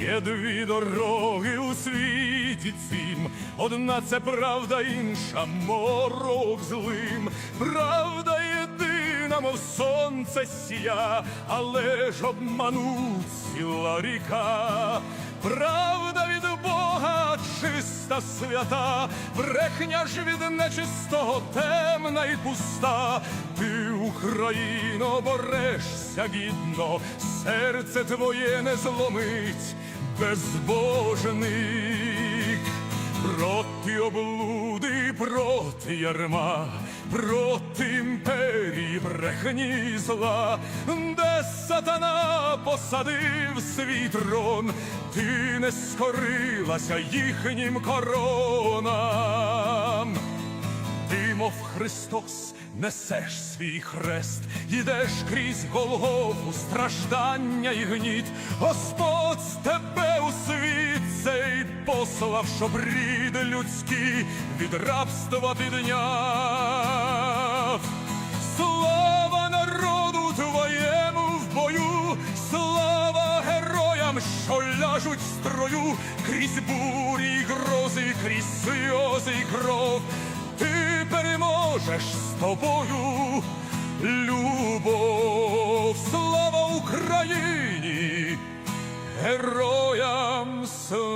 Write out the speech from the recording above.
Є дві дороги у світі цім, одна це правда, інша морок злим. Правда єдина, мов сонце сія, але ж обмануть ціла ріка. Правда від Бога чиста свята, брехня ж від нечистого темна і пуста. Ти, Україно, борешся гідно, серце твоє не зломить безбожник. Проти облуди, проти ярма, проти імперії брехні зла, де сатана посадив свій трон, ти не скорилася їхнім коронам. Мов Христос, несеш свій хрест, йдеш крізь Голгофу, страждання і гніт. Господь з тебе у світ цей послав, щоб рід людський від рабства підняв. Слава народу твоєму в бою, слава героям, що ляжуть в строю, крізь бурі й грози, крізь сльози й кров друже ж з тобою, любов, слава Україні, героям слава!